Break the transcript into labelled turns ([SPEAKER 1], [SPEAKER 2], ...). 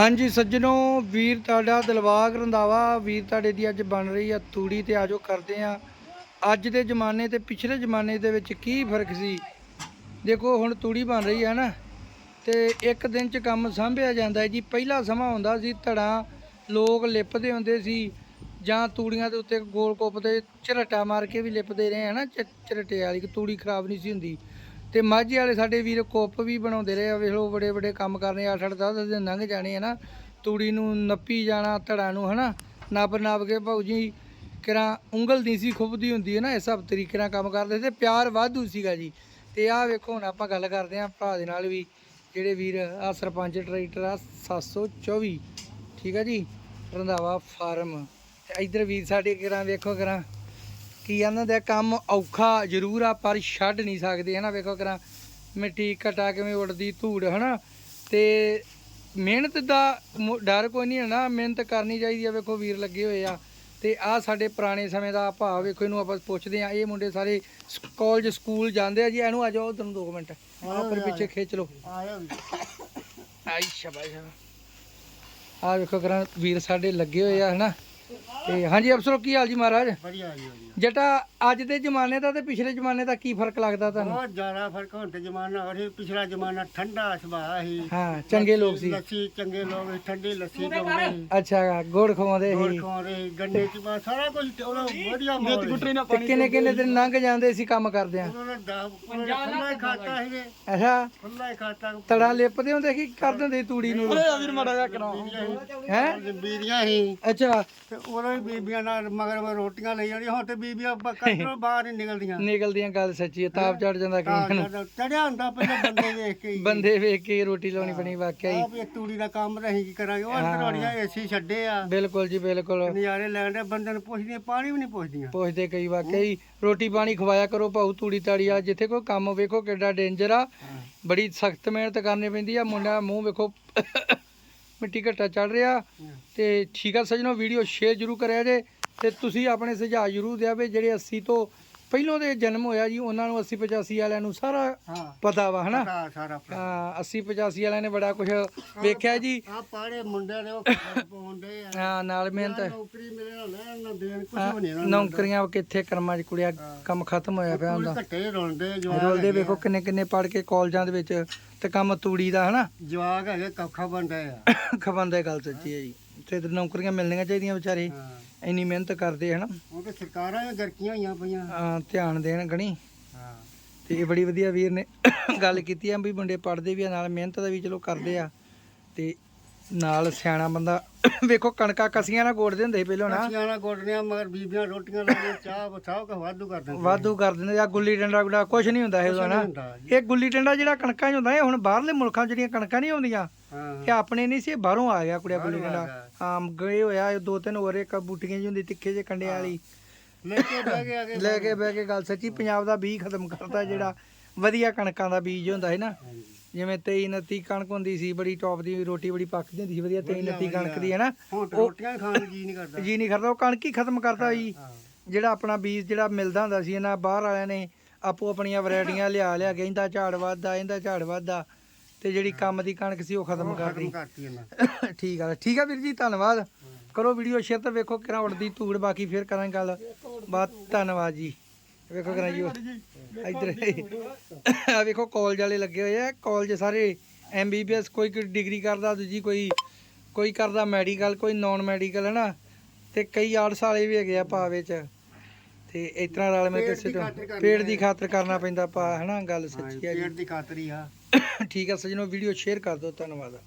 [SPEAKER 1] ਹਾਂਜੀ ਸੱਜਣੋ, ਵੀਰ ਤੁਹਾਡਾ ਦਿਲਵਾਗ ਰੰਦਾਵਾ ਵੀਰ ਤੁਹਾਡੇ ਦੀ ਅੱਜ ਬਣ ਰਹੀ ਆ ਤੂੜੀ ਤੇ ਆਜੋ ਕਰਦੇ ਆ। ਅੱਜ ਦੇ ਜ਼ਮਾਨੇ ਤੇ ਪਿਛਲੇ ਜ਼ਮਾਨੇ ਦੇ ਵਿੱਚ ਕੀ ਫ਼ਰਕ ਸੀ? ਦੇਖੋ, ਹੁਣ ਤੂੜੀ ਬਣ ਰਹੀ ਹੈ ਨਾ, ਤੇ ਇੱਕ ਦਿਨ ਚ ਕੰਮ ਸਾਂਭਿਆ ਜਾਂਦਾ ਜੀ। ਪਹਿਲਾ ਸਮਾਂ ਹੁੰਦਾ ਸੀ ਧੜਾ, ਲੋਕ ਲਿਪਦੇ ਹੁੰਦੇ ਸੀ, ਜਾਂ ਤੂੜੀਆਂ ਦੇ ਉੱਤੇ ਗੋਲ ਕੋਪ ਤੇ ਝਰਟਾ ਮਾਰ ਕੇ ਵੀ ਲਿਪਦੇ ਰਹੇ ਹਨਾ ਝਰਟੇ ਵਾਲੀ ਤੂੜੀ ਖਰਾਬ ਨਹੀਂ ਸੀ ਹੁੰਦੀ। ਤੇ ਮਾਝੇ ਵਾਲੇ ਸਾਡੇ ਵੀਰ ਕੁੱਪ ਵੀ ਬਣਾਉਂਦੇ ਰਹੇ ਆ। ਵੇਖ ਲਓ, ਬੜੇ ਬੜੇ ਕੰਮ ਕਰਨੇ 8 8 10 ਦਿਨ ਲੰਘ ਜਾਣੇ ਹਨਾ ਤੂੜੀ ਨੂੰ ਨੱਪੀ ਜਾਣਾ, ਧੜਾ ਨੂੰ, ਹਨਾ? ਨੱਪ ਨੱਪ ਕੇ ਭਾਊ ਜੀ, ਕਿਰਾਂ ਉਂਗਲ ਨਹੀਂ ਸੀ ਖੁੱਬਦੀ ਹੁੰਦੀ ਹੈ ਨਾ ਇਹ ਸਭ ਤਰੀਕੇ ਨਾਲ ਕੰਮ ਕਰਦੇ ਸੀ ਤੇ ਪਿਆਰ ਵਾਧੂ ਸੀਗਾ ਜੀ। ਤੇ ਆਹ ਵੇਖੋ, ਹੁਣ ਆਪਾਂ ਗੱਲ ਕਰਦੇ ਆਂ ਭਰਾ ਦੇ ਨਾਲ ਵੀ, ਜਿਹੜੇ ਵੀਰ ਆ, ਸਰਪੰਚ, ਟਰੈਕਟਰ ਆ 724 ਠੀਕ ਆ ਜੀ? ਰੰਧਾਵਾ ਫਾਰਮ। ਤੇ ਇਧਰ ਵੀਰ ਸਾਡੇ ਕਿਰਾਂ ਵੇਖੋ ਕਿਰਾਂ। ਕੀ ਕਹਿੰਦੇ ਹੁੰਦੇ ਆ ਕੰਮ ਔਖਾ ਜ਼ਰੂਰ ਆ ਪਰ ਛੱਡ ਨਹੀਂ ਸਕਦੇ ਹਨਾ ਵੇਖੋ ਕਿਰਾਂ ਮਿੱਟੀ ਘਟਾ ਕਿਵੇਂ ਉੱਡਦੀ ਧੂੜ ਹਨਾ। ਤੇ ਮਿਹਨਤ ਦਾ ਡਰ ਕੋਈ ਨਹੀਂ ਹੈ ਨਾ ਮਿਹਨਤ ਕਰਨੀ ਚਾਹੀਦੀ ਆ ਵੇਖੋ ਵੀਰ ਲੱਗੇ ਹੋਏ ਆ। ਤੇ ਆ ਸਾਡੇ ਪੁਰਾਣੇ ਸਮੇਂ ਦਾ ਭਾਵ ਵੇਖੋ ਇਹਨੂੰ ਆਪਾਂ ਪੁੱਛਦੇ ਆ ਇਹ ਮੁੰਡੇ ਸਾਰੇ ਕਾਲਜ ਸਕੂਲ ਜਾਂਦੇ ਆ ਜੀ ਇਹਨੂੰ ਆ ਜਾਓ ਉਧਰ ਨੂੰ 2 ਮਿੰਟ। ਪਰ ਪਿੱਛੇ ਖਿੱਚ ਲਓ। ਆਈ ਸ਼ਾਬਾਸ਼। ਆ ਵੇਖੋ ਕਰਾਂ ਵੀਰ ਸਾਡੇ ਲੱਗੇ ਹੋਏ ਆ ਹਨਾ। ਤੇ ਹਾਂਜੀ ਅਫਸਰੋ ਕੀ ਹਾਲ ਜੀ ਮਹਾਰਾਜ?
[SPEAKER 2] ਵਧੀਆ ਜੀ ਵਧੀਆ।
[SPEAKER 1] ਜਟਾ ਅੱਜ ਦੇ ਜ਼ਮਾਨੇ ਦਾ ਤੇ ਪਿਛਲੇ ਜ਼ਮਾਨੇ ਦਾ ਕੀ ਫ਼ਰਕ ਲੱਗਦਾ ਤੁਹਾਨੂੰ?
[SPEAKER 2] ਬਹੁਤ ਜ਼ਿਆਦਾ ਫ਼ਰਕ ਹੁਣ ਤੇ ਜ਼ਮਾਨਾ ਅਰੇ ਪਿਛਲਾ ਜ਼ਮਾਨਾ ਠੰਡਾ ਸੁਭਾਅ ਸੀ।
[SPEAKER 1] ਹਾਂ ਚੰਗੇ ਲੋਕ ਸੀ।
[SPEAKER 2] ਲੱਸੀ ਚੰਗੇ ਲੋਕ ਸੀ, ਠੰਡੀ ਲੱਸੀ ਪੀਂਦੇ ਸੀ।
[SPEAKER 1] ਅੱਛਾ ਗੁੜ ਖਵਾਉਂਦੇ
[SPEAKER 2] ਗੁੜ
[SPEAKER 1] ਸੀ
[SPEAKER 2] ਸੀ ਗੰਨੇ ਚ ਬਾ ਸਾਰਾ ਕੁਝ ਉਹਦਾ ਵਧੀਆ ਮਾਹੌਲ ਸੀ।
[SPEAKER 1] ਤੇ ਕਿੰਨੇ ਕਿੰਨੇ ਦਿਨ ਲੰਘ ਜਾਂਦੇ ਸੀ ਕੰਮ ਕਰਦਿਆਂ?
[SPEAKER 2] ਉਹਨਾਂ ਨੇ ਦਾ ਖੁੱਲਾ ਹੀ ਖਾਤਾ ਸੀ
[SPEAKER 1] ਅੱਛਾ।
[SPEAKER 2] ਖੁੱਲਾ ਹੀ ਖਾਤਾ।
[SPEAKER 1] ਤੜਾ ਲਿਪਦੇ ਹੁੰਦੇ ਕੀ ਕਰਦੇ ਹੁੰਦੇ ਸੀ ਤੂੜੀ ਨੂੰ। ਹੈ?
[SPEAKER 2] ਬੀਬੀਆਂ ਸੀ।
[SPEAKER 1] ਅੱਛਾ।
[SPEAKER 2] ਤੇ ਉਹਨਾਂ ਦੀ ਬੀਬੀਆਂ ਨਾਲ ਮਗਰ ਰੋਟੀਆਂ ਲਈ ਜਾਂਦੀਆਂ ਹੁਣ ਤੇ ਬੀਬੀਆਂ ਘਰੋਂ ਬਾਹਰ ਨਹੀਂ ਨਿਕਲਦੀਆਂ।
[SPEAKER 1] ਨਿਕਲਦੀਆਂ ਗੱਲ ਸੱਚੀ ਹੈ ਤਾਪ ਚੜ ਜਾਂਦਾ ਕਈਆਂ ਨੂੰ।
[SPEAKER 2] ਚੜਿਆ ਹੁੰਦਾ ਪਹਿਲਾਂ ਬੰਦੇ ਦੇਖ ਕੇ ਹੀ।
[SPEAKER 1] ਬੰਦੇ ਵੇਖ ਕੇ ਰੋਟੀ ਲਾਉਣੀ ਪਣੀ ਵਾਕਿਆ ਹੀ।
[SPEAKER 2] ਆਪ ਇਹ ਤੂੜੀ ਦਾ ਕੰਮ ਤਾਂ ਅਸੀਂ ਕੀ ਕਰਾਂਗੇ ਉਹ ਅੰਦਰਵਾੜੀਆਂ ਏਸੀ ਛੱਡੇ ਆ।
[SPEAKER 1] ਬਿਲਕੁਲ ਜੀ ਬਿਲਕੁਲ।
[SPEAKER 2] ਨਜ਼ਾਰੇ ਲੈਣ ਦੇ ਬੰਦੇ ਨੂੰ ਪੁੱਛਦੀਆਂ ਪਾਣੀ ਵੀ ਨਹੀਂ ਪੁੱਛਦੀਆਂ।
[SPEAKER 1] ਪੁੱਛਦੇ ਕਈ ਵਾਕਿਆ ਹੀ। ਰੋਟੀ ਪਾਣੀ ਖਵਾਇਆ ਕਰੋ ਭਾਊ ਤੂੜੀ ਤਾੜੀ ਆ ਜਿੱਥੇ ਕੋਈ ਕੰਮ ਵੇਖੋ ਕਿੱਡਾ ਡੇਂਜਰ ਆ। ਬੜੀ ਸਖਤ ਮਿਹਨਤ ਕਰਨੀ ਪੈਂਦੀ ਆ ਮੁੰਡਾ ਮੂੰਹ ਵੇਖੋ। ਮਿੱਟੀ ਘੱਟਾ ਚੜ ਰਿਹਾ ਤੇ ਠੀਕ ਆ ਸੱਜਣੋ ਵੀਡੀਓ ਸ਼ੇਅਰ ਜਰੂਰ ਕਰਿਆ ਜੇ ਤੇ ਤੁਸੀਂ ਆਪਣੇ ਸੁਝਾਅ ਜਰੂਰ ਦਿਆ ਵੀ ਜਿਹੜੇ 80 ਤੋਂ ਪਹਿਲੋਂ ਦੇ ਜਨਮ ਹੋਇਆ ਜੀ ਉਹਨਾਂ ਨੂੰ 80 85 ਵਾਲਿਆਂ ਨੂੰ ਸਾਰਾ
[SPEAKER 2] ਹਾਂ।
[SPEAKER 1] ਪਤਾ ਵਾ ਹਨਾ?
[SPEAKER 2] ਸਾਰਾ
[SPEAKER 1] ਹਾਂ 80 85 ਵਾਲਿਆਂ ਨੇ ਬੜਾ ਕੁਝ ਵੇਖਿਆ ਜੀ।
[SPEAKER 2] ਆ ਪਾੜੇ ਮੁੰਡੇ ਨੇ ਉਹ ਪਾਉਂਦੇ ਆ।
[SPEAKER 1] ਹਾਂ ਨਾਲ ਮਿਹਨਤ
[SPEAKER 2] ਨੌਕਰੀ ਮਿਲੇ ਨਾ ਲੈਣ ਨਾ ਦੇਣ ਕੁਝ ਵੀ ਨਹੀਂ ਨਾ
[SPEAKER 1] ਨੌਕਰੀਆਂ ਕਿੱਥੇ ਕਰਮਾਂ 'ਚ ਕੁੜਿਆ ਕੰਮ ਖਤਮ ਹੋਇਆ ਪਿਆ ਹੁੰਦਾ।
[SPEAKER 2] ਘੱਟੇ ਰੋਲਦੇ ਜਵਾਕ
[SPEAKER 1] ਰੋਲਦੇ ਵੇਖੋ ਕਿੰਨੇ ਕਿੰਨੇ ਪੜ ਕੇ ਕਾਲਜਾਂ ਦੇ ਵਿੱਚ ਤੇ ਕੰਮ ਤੂੜੀ ਦਾ ਹਨਾ?
[SPEAKER 2] ਜਵਾਕ ਹੈਗੇ ਕੌਖਾ ਬੰਦੇ ਆ।
[SPEAKER 1] ਖਬੰਦੇ ਗੱਲ ਸੱਚੀ ਹੈ ਜੀ। ਤੇ ਨੌਕਰੀਆਂ ਮਿਲਣੀਆਂ ਚਾਹੀਦੀਆਂ ਵਿਚਾਰੇ।
[SPEAKER 2] ਹਾਂ।
[SPEAKER 1] ਇੰਨੀ ਮਿਹਨਤ ਕਰਦੇ ਹਨਾ।
[SPEAKER 2] ਉਹ ਕਿ ਸਰਕਾਰਾਂ ਵੀ ਗਰਕੀਆਂ ਹੋਈਆਂ ਪਈਆਂ।
[SPEAKER 1] ਹਾਂ, ਧਿਆਨ ਦੇਣ ਗਣੀ।
[SPEAKER 2] ਹਾਂ।
[SPEAKER 1] ਤੇ ਇਹ ਬੜੀ ਵਧੀਆ ਵੀਰ ਨੇ ਗੱਲ ਕੀਤੀ ਆ ਵੀ ਮੁੰਡੇ ਪੜਦੇ ਵੀ ਆ ਨਾਲ ਮਿਹਨਤ ਦਾ ਵੀ ਚਲੋ ਕਰਦੇ ਆ। ਤੇ ਨਾਲ ਸਿਆਣਾ ਬੰਦਾ। ਵੇਖੋ ਕਣਕਾਂ ਕਸੀਆਂ ਨਾਲ ਗੋੜਦੇ ਹੁੰਦੇ ਸੀ ਪਹਿਲਾਂ ਨਾ।
[SPEAKER 2] ਅਸੀਂ ਆਣਾ ਗੋਡਨੀਆਂ ਮਗਰ ਬੀਬੀਆਂ ਰੋਟੀਆਂ ਲਾ ਕੇ ਚਾਹ ਬਸਾਓ ਕਿ ਵਾਧੂ ਕਰ ਦਿੰਦੇ
[SPEAKER 1] ਵਾਧੂ ਕਰ ਦਿੰਦੇ ਆ ਗੁੱਲੀ ਡੰਡਾ ਗੁੱਡਾ ਕੁਝ ਨਹੀਂ ਹੁੰਦਾ ਇਹ ਨਾ।
[SPEAKER 2] ਜੀ।
[SPEAKER 1] ਇਹ ਗੁੱਲੀ ਡੰਡਾ ਜਿਹੜਾ ਕਣਕਾਂ 'ਚ ਹੁੰਦਾ ਇਹ ਹੁਣ ਬਾਹਰਲੇ ਮੁਲਕਾਂ 'ਚ ਜਿਹੜੀਆਂ ਕਣਕਾਂ ਨਹੀਂ ਆਉਂਦੀਆਂ
[SPEAKER 2] ਹਾਂ।
[SPEAKER 1] ਇਹ ਆਪਣੇ ਨਹੀਂ ਸੀ ਬਾਹਰੋਂ ਆ ਗਿਆ ਕੁੜਿਆ ਗੁੱਲੀ ਡੰਡਾ। ਆਮ ਗਏ ਹੋਇਆ ਦੋ ਤਿੰਨ ਹੋਰ ਇੱਕ ਬੂਟੀਆਂ ਜਿਹੀ ਹੁੰਦੀ ਤਿੱਖੇ ਜਿਹੇ ਕੰਡੇ ਵਾਲੀ।
[SPEAKER 2] ਲੈ ਕੇ ਬਹਿ ਕੇ ਆ ਕੇ
[SPEAKER 1] ਲੈ ਕੇ ਬਹਿ ਕੇ ਗੱਲ ਸੱਚੀ ਪੰਜਾਬ ਦਾ ਬੀਜ ਖਤਮ ਕਰਤਾ ਜਿਹੜਾ ਵਧੀਆ ਕਣਕਾਂ ਦਾ ਬੀਜ ਹੁੰਦਾ ਹੈ ਨਾ। ਜਿਵੇਂ 23 29 ਕਣਕ ਹੁੰਦੀ ਸੀ ਬੜੀ ਟੌਪ ਦੀ ਰੋਟੀ ਬੜੀ ਪੱਕਦੀ ਹੁੰਦੀ ਸੀ ਵਧੀਆ 23 29 ਕਣਕ ਦੀ ਹੈ ਨਾ
[SPEAKER 2] ਹੁਣ ਤਾਂ ਰੋਟੀਆਂ ਵੀ ਖਾਣ ਨੂੰ ਜੀ ਨਹੀਂ ਕਰਦਾ।
[SPEAKER 1] ਜੀ ਨਹੀਂ ਕਰਦਾ ਉਹ ਕਣਕ ਹੀ ਖਤਮ ਕਰਤਾ ਜੀ ਜਿਹੜਾ ਆਪਣਾ ਬੀਜ ਜਿਹੜਾ ਮਿਲਦਾ ਹੁੰਦਾ ਸੀ ਇਹਨਾਂ ਬਾਹਰ ਵਾਲਿਆਂ ਨੇ ਆਪੋ ਆਪਣੀਆਂ ਵੈਰਾਈਟੀਆਂ ਲਿਆ ਲਿਆ ਕੇ ਇਹਦਾ ਝਾੜ ਵੱਧਦਾ ਇਹਦਾ ਝਾੜ ਵੱਧਦਾ ਤੇ ਜਿਹੜੀ ਕੰਮ ਦੀ ਕਣਕ ਸੀ ਉਹ ਖਤਮ
[SPEAKER 2] ਕਰਤੀ
[SPEAKER 1] ਠੀਕ ਆ ਠੀਕ ਆ ਵੀਰ ਜੀ ਧੰਨਵਾਦ। ਕਰੋ ਵੀਡੀਓ ਸ਼ੇਅਰ ਤੇ ਵੇਖੋ ਕਿਹੜਾ ਉੜਦੀ ਧੂੜ ਬਾਕੀ ਫੇਰ ਕਰਾਂਗੇ ਗੱਲ। ਬਾਤ ਧੰਨਵਾਦ ਜੀ। ਵੇਖੋ ਕਰਾਂ ਜੀ ਉਹ। ਇੱਧਰ ਆ ਵੇਖੋ ਕਾਲਜ ਵਾਲੇ ਲੱਗੇ ਹੋਏ ਆ। ਕਾਲਜ ਸਾਰੇ ਐਮਬੀਬੀਐਸ ਕੋਈ ਕੋਈ ਡਿਗਰੀ ਕਰਦਾ ਦੂਜੀ ਕੋਈ ਕੋਈ ਕਰਦਾ ਮੈਡੀਕਲ ਕੋਈ ਨਾਨ ਮੈਡੀਕਲ ਹੈ ਨਾ ਤੇ ਕਈ ਆਰਟਸ ਵਾਲੇ ਵੀ ਹੈਗੇ ਆ ਭਾ ਵਿੱਚ। ਤੇ ਇਸ ਤਰ੍ਹਾਂ ਰਲ ਮਿਲ ਕੇ ਸਿੱਟੋ ਪੇੜ ਦੀ ਖਾਤਰ ਕਰਨਾ ਪੈਂਦਾ ਭਾ ਹੈ ਨਾ ਗੱਲ ਸੱਚੀ
[SPEAKER 2] ਪੇਟ
[SPEAKER 1] ਜੀ।
[SPEAKER 2] ਦੀ ਖਾਤਰੀ ਆ।
[SPEAKER 1] ਠੀਕ ਆ ਸਜਣੋ ਵੀਡੀਓ ਸ਼ੇਅਰ ਕਰ ਦਿਓ ਧੰਨਵਾਦ।